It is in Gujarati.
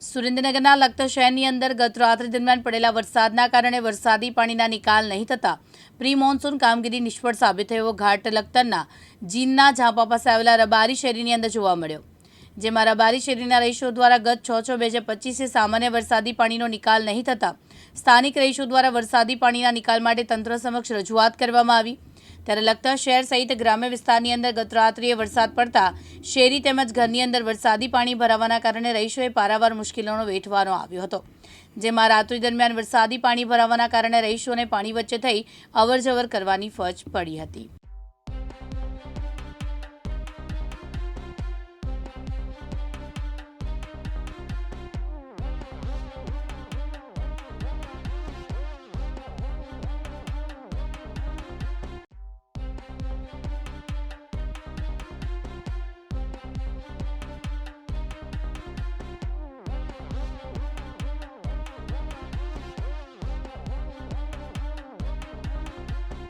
સુરેન્દ્રનગરના લખતર શહેરની અંદર ગત રાત્રિ દરમિયાન પડેલા વરસાદના કારણે વરસાદી પાણીના નિકાલ નહીં થતા પ્રી મોન્સૂન કામગીરી નિષ્ફળ સાબિત થયો ઘાટ લખતરના જીનના ઝાંપા પાસે આવેલા રબારી શેરીની અંદર જોવા મળ્યો. જેમાં રબારી શેરીના રહીશો દ્વારા ગત છ છ બે હજાર પચીસે સામાન્ય વરસાદી પાણીનો નિકાલ નહીં થતા સ્થાનિક રહીશો દ્વારા વરસાદી પાણીના નિકાલ માટે તંત્ર સમક્ષ રજૂઆત કરવામાં આવી. ત્યારે લગતા શહેર સહિત ગ્રામ્ય વિસ્તારની અંદર ગત રાત્રિએ વરસાદ પડતા શેરી તેમજ ઘરની અંદર વરસાદી પાણી ભરાવાના કારણે રહીશોએ પારાવાર મુશ્કેલીઓનો વેઠવાનો આવ્યો હતો. જેમાં રાત્રિ દરમિયાન વરસાદી પાણી ભરાવાના કારણે રહીશોને પાણી વચ્ચે થઈ અવરજવર કરવાની ફરજ પડી હતી.